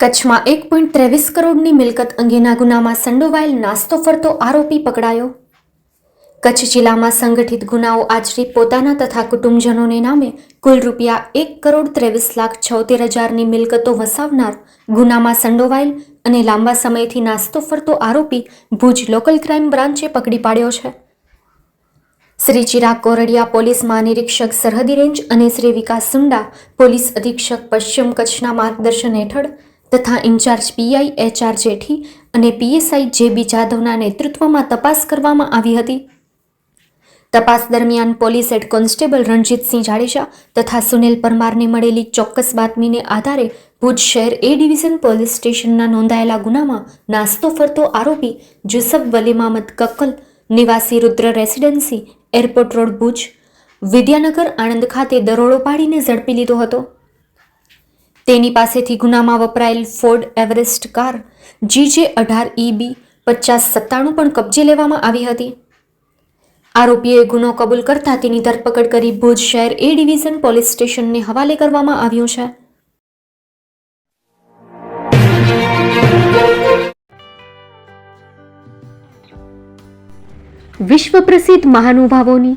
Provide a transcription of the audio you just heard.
કચ્છમાં એક પોઈન્ટ ત્રેવીસ કરોડની મિલકત અંગેના ગુનામાં સંડોવાયેલ નાસ્તો ફરતો આરોપી પકડાયો. કચ્છ જિલ્લામાં સંગઠિત ગુનાઓ આચરી પોતાના તથા કુટુંબજનોને નામે કુલ રૂપિયા એક કરોડ ત્રેવીસ લાખ છોતેર હજારની મિલકતો વસાવનાર ગુનામાં સંડોવાયેલ અને લાંબા સમયથી નાસ્તો ફરતો આરોપી ભુજ લોકલ ક્રાઇમ બ્રાન્ચે પકડી પાડ્યો છે. શ્રી ચિરાગ કોરડિયા પોલીસ મહાનિરીક્ષક સરહદી રેન્જ અને શ્રી વિકાસ સુંડા પોલીસ અધિક્ષક પશ્ચિમ કચ્છના માર્ગદર્શન હેઠળ તથા ઇન્ચાર્જ પીઆઈ એચઆર જેઠી અને પીએસઆઈ જે બી જાધવના નેતૃત્વમાં તપાસ કરવામાં આવી હતી. તપાસ દરમિયાન police head constable Ranjitsinh Jadeja તથા સુનિલ પરમારને મળેલી ચોક્કસ બાતમીને આધારે ભુજ શહેર એ ડિવિઝન પોલીસ સ્ટેશનના નોંધાયેલા ગુનામાં નાસ્તો ફરતો આરોપી જુસફ વલી કક્કલ, નિવાસી Rudra residency, airport road Bhuj, Vidyanagar Anand ખાતે દરોડો પાડીને ઝડપી લીધો હતો. તેની પાસેથી ગુનામાં વપરાયેલ ફોર્ડ એવરેસ્ટ કાર જીજે અઢાર ઈબી પચાસ સત્તાણું પણ કબજે લેવામાં આવી હતી. આરોપીએ ગુનો કબૂલ કરતા તેની ધરપકડ કરી ભુજ શહેર એ ડિવિઝન પોલીસ સ્ટેશનને હવાલે કરવામાં આવ્યું છે. વિશ્વ પ્રસિદ્ધ મહાનુભાવોની